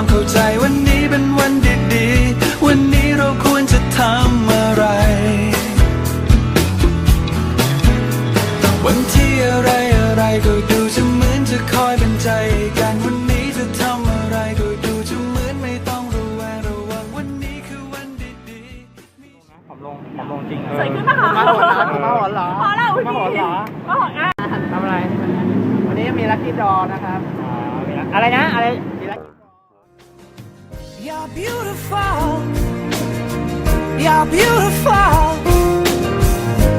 ความเข้าใจวันนี้เป็นวันดีๆ วันนี้เราควรจะทำอะไร วันที่อะไรอะไรก็ดูจะเหมือนจะคอยเป็นใจกันวันนี้จะทำอะไรก็ดูจะเหมือนไม่ต้องระแวงระวังวันนี้คือวันดีๆผมลงผมลงจริงสวยขึ้นปะคะมาหนเหรอมาหนเหรอพอแล้วมาหนเหรอมาหอนอะทำอะไร วันนี้มีลัคกี้ดอนะครับ อะไรนะ อะไร You're beautiful. You're beautiful.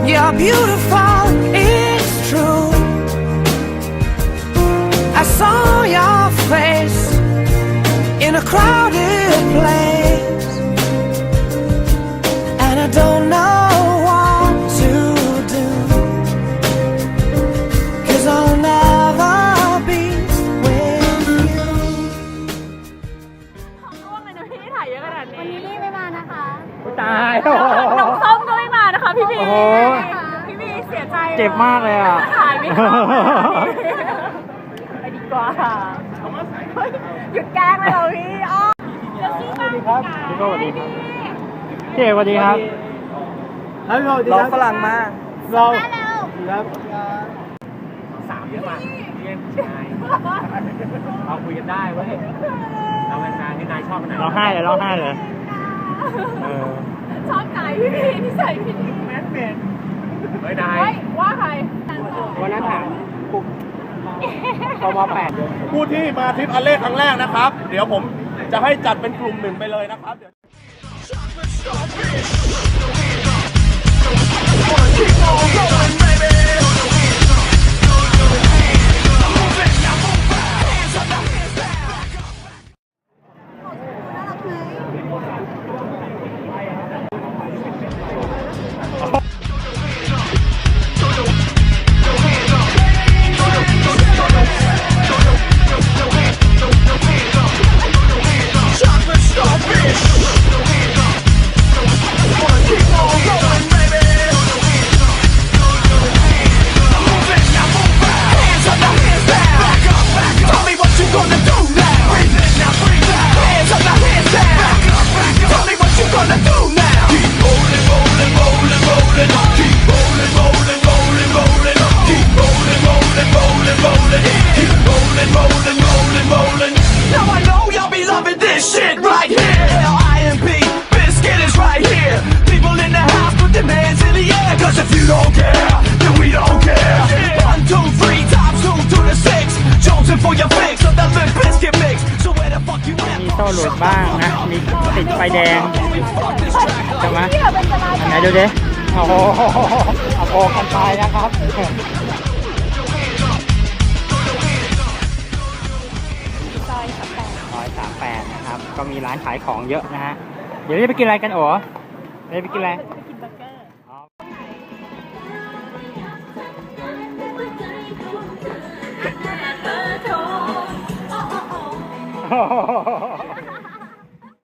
You're beautiful. It's true. I saw your face in a crowded โอ้โหพี่บีเสียใจเจ็บมากเลยอะถ่ายไม่เข้าไปดีกว่าเฮ้ยหยุดแกล้งเลยเหรอพี่อ้อเดี๋ยวซื้อมาพี่โก้สวัสดีครับพี่เอกสวัสดีครับเฮ้ยรอฝรั่งมาเรามาเร็วครับสามเยอะมากเรียนชายเราคุยกันได้เว้ยเราเป็นนายที่นายชอบเป็นไหนร้องไห้เลยร้องไห้เลยเออชอบใจพี่บีนิสัยพี่บีแมนเป็น เฮ้ยนาย เฮ้ย ว่าใครวันนั้นถามปุ๊บพอมแปดผู้ที่มาทริปอันเล่ครั้งแรกนะครับ เดี๋ยวผมจะให้จัดเป็นกลุ่มหนึ่งไปเลยนะครับเดี๋ยว Tell บ้างนะ มีติดไฟแดงใช่ไหมเที่ยวเป็นสบายไหนดูดิโอ้โหเอาโบกันไปนะครับซอยสแปดร้อยสามแปดนะครับ ก็มีร้านขายของเยอะนะฮะ เดี๋ยวจะไปกินอะไรกันโอ๋เดี๋ยวไปกินอะไรกินเบอร์เกอร์ อ๋อ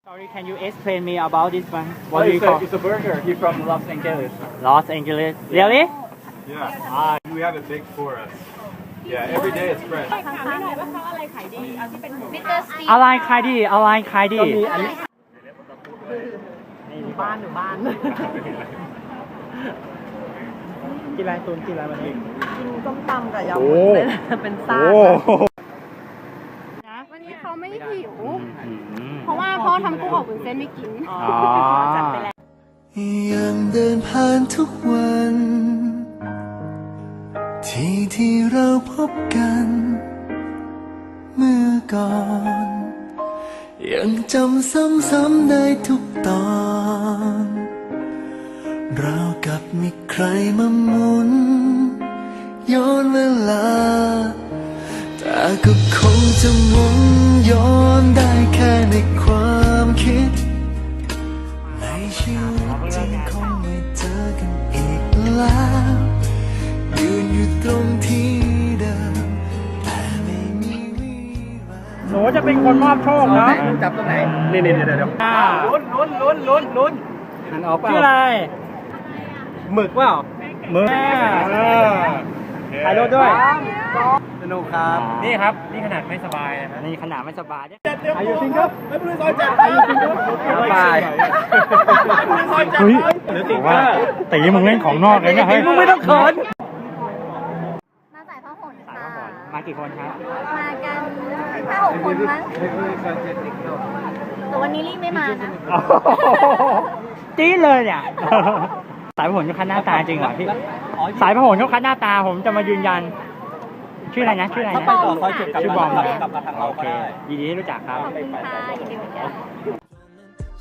Sorry can you explain me about this one what do you call It's a burger. He's from Los Angeles. Los Angeles really Yeah, uh, we have it baked for us. Yeah, every day it's fresh. ถามไม่หน่อยว่าเขาอะไรขายดีเอาที่เป็นหมูมิสเตอร์สตีอะไรขายดีอะไรขายดีบ้านอยู่บ้านกินอะไรตูนกินอะไรวันนี้กินส้มตำกับยำโอ้วุ้นเส้นเป็นซ่าโอ้วันนี้เขาไม่หิวอืมเพราะว่าพ่อทำกุ้งอบวุ้นเส้นไม่กิน อ๋อจัดไปแล้วยังเดินผ่านทุกวัน ที่ที่เราพบกัน เมื่อก่อน ยังจำซ้ำๆได้ทุกตอนเราวกับมีใครมาหมุน ย้อนเวลา แต่ก็คงจะหมุนย้อนได้แค่ในความ คนมอบโชคเนาะจับตรงไหน นี่นี่เดี๋ยวเดี๋ยวอ่าลุ้นลุ้นลุ้นลุ้นลุ้นอันออกชื่ออะไร หมึกเปล่าหมึกถ่ายรูปด้วยเป็นนุกครับ นี่ครับ นี่ขนาดไม่สบายนะครับนี่ขนาดไม่สบายเนี่ยอายุจริงครับไม่เป็นไรซอยเจ็ดอายุจริงครับบายซอยเจ็ดเฮ้ยผมว่าตีมึงเล่นของนอกเลยเนี่ยเฮ้ยมึงไม่ต้องเขิน มาสายผ้าห่ม สาย ค่ะ มาก่อนมากี่คนครับ มากันห้าหกคนมั้งแต่วันนี้รีบไม่มานะ จี๊ดเลยเนี่ย สายพหลเขาคัดหน้าตาจริงเหรอพี่ สายพหลเขาคัดหน้าตาผมจะมายืนยัน ชื่ออะไรนะ ชื่ออะไรนะบอมค่ะชื่อบอมนะโอเคยินดีที่รู้จักครับ ขอบคุณค่ะยินดีเหมือนกัน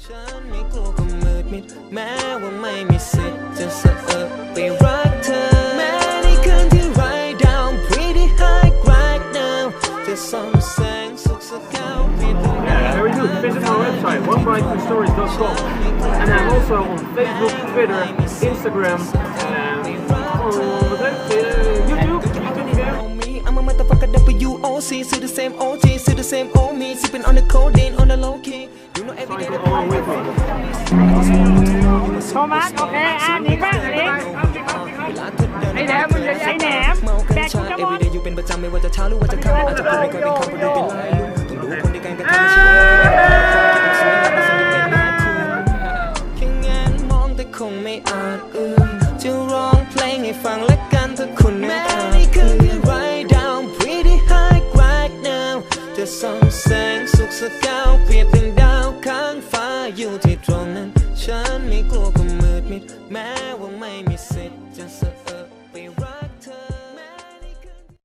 ฉันไม่กลัวก็มืดมิดแม้ว่าไม่มีสิทธิ์จะสะเอิบไปรัก Visit our website, onebrightstories.com. And I'm also on Facebook, Twitter, Instagram, and on what's that? Uh, YouTube. You can even on me. I'm a motherfucker W-O-C, see the same OG, see the same old me, sipping on the codeine on the low key. You know every day cycle the along with me. โทมัสโอเคอ่ะหนีบ้างหนี ไอ้แหนมมึงจะ ไอ้แหนมแบกกูจะหมด everyday อยู่เป็นประจำไม่ว่าจะเช้าหรือว่าจะค่ำอาจจะพูดไม่ค่อยเป็นคำเพราะดูเป็นลายต้องรู้คนเดียวกันก็ทำให้ชีวิต ส่องแสงสุขสกาวเปลี่ยนเป็นดาวข้างฟ้าอยู่ที่ตรงนั้น ฉันไม่กลัวความมืดมิดแม้ว่าไม่มีสิทธิ์จะ